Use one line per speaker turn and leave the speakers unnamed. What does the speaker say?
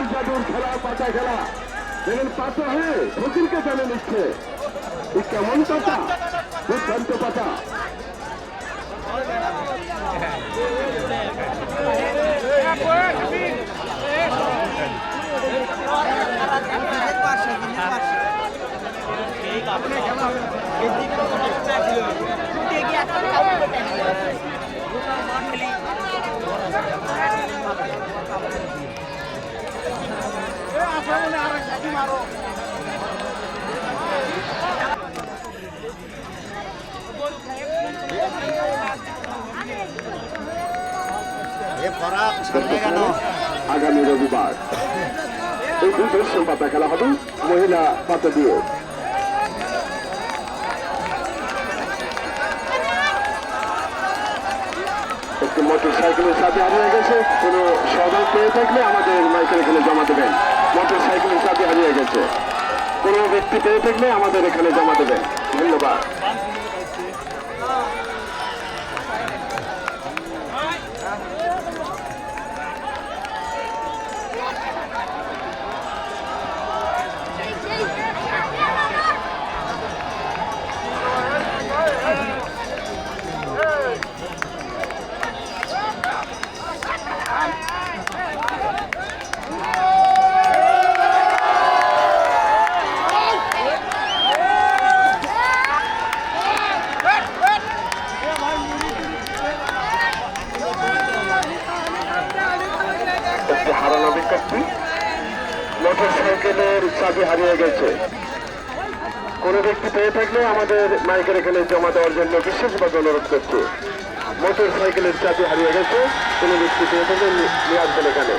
মায়ের জাদুর খেলা, পাতা খেলা। দেখেন পাতা হয়ে ফকিরকে জানে নিচ্ছে। কেমন পাতা? দুর্দান্ত পাতা।
এ
আগামী রবিবার। এই দুর্দর্শ পাতা খেলা হবে মহিলা পাতা দিয়ে। একটি মোটর সাইকেলের সাথে হারিয়ে গেছে। কোনো সদর পেয়ে থাকলে আমাদের মাইকেল এখানে জমা দেবেন। মোটর সাইকেলের সাথে হারিয়ে গেছে। কোনো ব্যক্তি পেয়ে থাকলে আমাদের এখানে জমা দেবেন। ধন্যবাদ। হারানো বিজ্ঞপ্তি মোটর সাইকেলের চাবি হারিয়ে গেছে। কোনো ব্যক্তি পেয়ে থাকলে আমাদের মাইকের এখানে জমা দেওয়ার জন্য বিশেষভাবে অনুরোধ করছে। মোটর সাইকেলের চাবি হারিয়ে গেছে, কোনো ব্যক্তি পেয়ে থাকলে নিয়ে আসবেন এখানে।